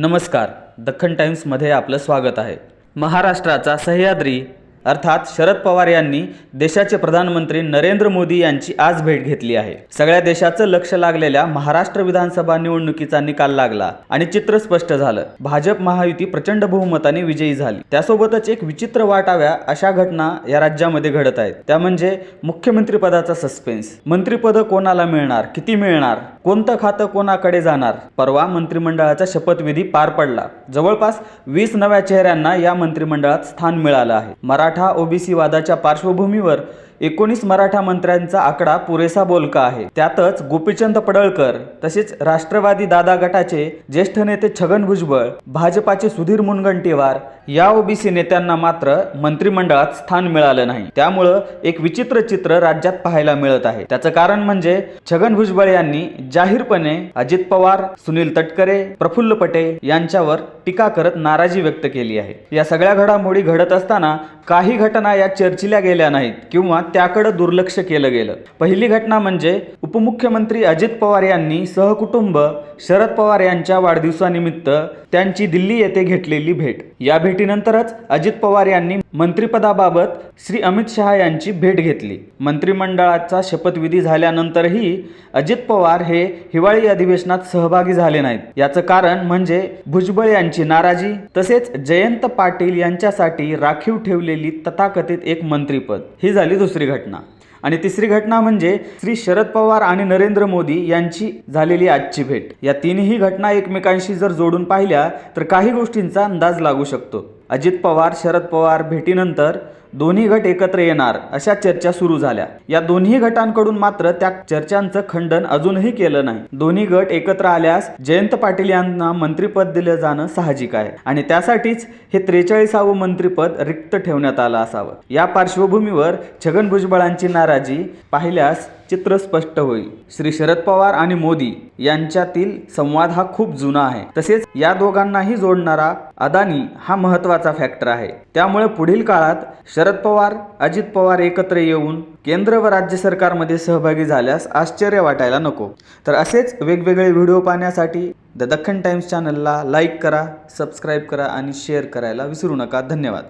नमस्कार. दख्खन टाईम्समध्ये आपलं स्वागत आहे. महाराष्ट्राचा सह्याद्री अर्थात शरद पवार यांनी देशाचे प्रधानमंत्री नरेंद्र मोदी यांची आज भेट घेतली आहे. सगळ्या देशाचं लक्ष लागलेल्या महाराष्ट्र विधानसभा निवडणुकीचा निकाल लागला आणि चित्र स्पष्ट झालं. भाजप महायुती प्रचंड बहुमताने विजयी झाली. त्यासोबतच एक विचित्र वाटाव्या अशा घटना या राज्यामध्ये घडत आहेत. त्या म्हणजे मुख्यमंत्री पदाचा सस्पेन्स मंत्रिपद कोणाला मिळणार? किती मिळणार? कोणतं खातं कोणाकडे जाणार? परवा मंत्रिमंडळाचा शपथविधी पार पडला. जवळपास वीस नव्या चेहऱ्यांना या मंत्रिमंडळात स्थान मिळालं आहे. मराठा ओबीसी वादाच्या पार्श्वभूमीवर एकोणीस मराठा मंत्र्यांचा आकडा पुरेसा बोलका आहे. त्यातच गोपीचंद पडळकर तसेच राष्ट्रवादी दादा गटाचे ज्येष्ठ नेते छगन भुजबळ भाजपाचे सुधीर मुनगंटीवार या ओबीसी नेत्यांना मात्र मंत्रिमंडळात स्थान मिळालं नाही. त्यामुळं एक विचित्र चित्र राज्यात पाहायला मिळत आहे. त्याचं कारण म्हणजे छगन भुजबळ यांनी जाहीरपणे अजित पवार सुनील तटकरे प्रफुल्ल पटेल यांच्यावर टीका करत नाराजी व्यक्त केली आहे. या सगळ्या घडामोडी घडत असताना काही घटना या चर्चिल्या गेल्या नाहीत किंवा त्याकडे दुर्लक्ष केलं गेलं. पहिली घटना म्हणजे उपमुख्यमंत्री अजित पवार यांनी सहकुटुंब शरद पवार यांच्या वाढदिवसानिमित्त त्यांची दिल्ली येथे घेतलेली भेट. या भेटीनंतरच अजित पवार यांनी मंत्रिपदाबाबत श्री अमित शहा यांची भेट घेतली. मंत्रिमंडळाचा शपथविधी झाल्यानंतरही अजित पवार हे हिवाळी अधिवेशनात सहभागी झाले नाहीत. याचं कारण म्हणजे भुजबळ यांची नाराजी तसेच जयंत पाटील यांच्यासाठी राखीव ठेवलेली तथाकथित एक मंत्रिपद. ही झाली दुसरी घटना. आणि तिसरी घटना म्हणजे श्री शरद पवार आणि नरेंद्र मोदी यांची झालेली आजची भेट. या तीनही घटना एकमेकांशी जर जोडून पाहिल्या तर काही गोष्टींचा अंदाज लागू शकतो. अजित पवार शरद पवार भेटीनंतर दोन्ही गट एकत्र येणार अशा चर्चा सुरू झाल्या. या दोन्ही गटांकडून मात्र त्या चर्चांचं खंडन अजूनही केलं नाही. दोन्ही गट एकत्र आल्यास जयंत पाटील यांना मंत्रिपद दिलं जाणं साहजिक आहे आणि त्यासाठीच हे त्रेचाळीसावं मंत्रिपद रिक्त ठेवण्यात आलं असावं. या पार्श्वभूमीवर छगन भुजबळांची नाराजी पाहिल्यास चित्र स्पष्ट होईल. श्री शरद पवार आणि मोदी यांच्यातील संवाद हा खूप जुना आहे. तसेच या दोघांनाही जोडणारा अदानी हा महत्त्वाचा फॅक्टर आहे. त्यामुळे पुढील काळात शरद पवार अजित पवार एकत्र येऊन केंद्र व राज्य सरकारमध्ये सहभागी झाल्यास आश्चर्य वाटायला नको. तर असेच वेगवेगळे व्हिडिओ पाहण्यासाठी द दख्खन टाइम्स चॅनलला लाईक करा सबस्क्राईब करा आणि शेअर करायला विसरू नका. धन्यवाद.